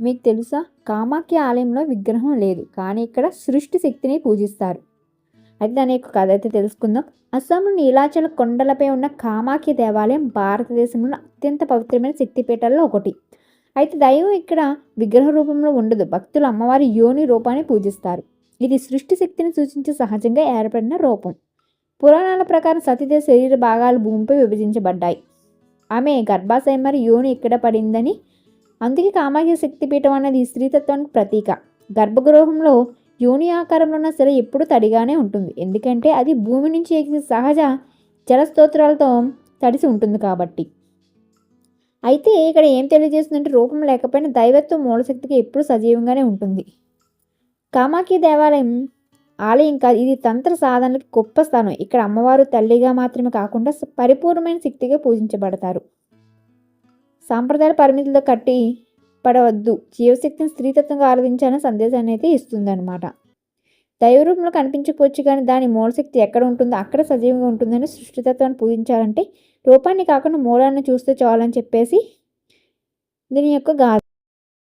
మీకు తెలుసా? కామాఖ్య ఆలయంలో విగ్రహం లేదు. కానీ ఇక్కడ సృష్టి శక్తిని పూజిస్తారు. అయితే దాని యొక్క కథ అయితే తెలుసుకుందాం. అస్సాంలో నీలాచల కొండలపై ఉన్న కామాఖ్య దేవాలయం భారతదేశంలో అత్యంత పవిత్రమైన శక్తిపీఠాల్లో ఒకటి. అయితే దైవం ఇక్కడ విగ్రహ రూపంలో ఉండదు. భక్తులు అమ్మవారి యోని రూపాన్ని పూజిస్తారు. ఇది సృష్టి శక్తిని సూచించే సహజంగా ఏర్పడిన రూపం. పురాణాల ప్రకారం సతీదేవి శరీర భాగాలు భూమిపై విభజించబడ్డాయి. ఆమె గర్భాశయం మరి యోని ఇక్కడ పడిందని అందుకే కామాఖ్య శక్తిపీఠం అనేది స్త్రీతత్వానికి ప్రతీక. గర్భగృహంలో యోని ఆకారంలో ఉన్న శిల ఎప్పుడూ తడిగానే ఉంటుంది. ఎందుకంటే అది భూమి నుంచి ఎగిసే సహజ జలస్తోత్రాలతో తడిసి ఉంటుంది కాబట్టి. అయితే ఇక్కడ ఏం తెలియజేస్తుందంటే రూపం లేకపోయినా దైవత్వం మూలశక్తికి ఎప్పుడూ సజీవంగానే ఉంటుంది. కామాఖ్య దేవాలయం ఆలయం కాదు ఇది తంత్ర సాధనలకు గొప్ప స్థానం. ఇక్కడ అమ్మవారు తల్లిగా మాత్రమే కాకుండా పరిపూర్ణమైన శక్తిగా పూజించబడతారు. సాంప్రదాయ పరిమితులతో కట్టి పడవద్దు. జీవశక్తిని స్త్రీతత్వంగా ఆరాధించాలనే సందేశాన్ని అయితే ఇస్తుందన్నమాట. దైవ రూపంలో కనిపించకపోవచ్చు కానీ దాని మూలశక్తి ఎక్కడ ఉంటుందో అక్కడ సజీవంగా ఉంటుందని సృష్టితత్వాన్ని పూజించాలంటే రూపాన్ని కాకుండా మూలాన్ని చూస్తే చాలని చెప్పేసి దీని యొక్క గా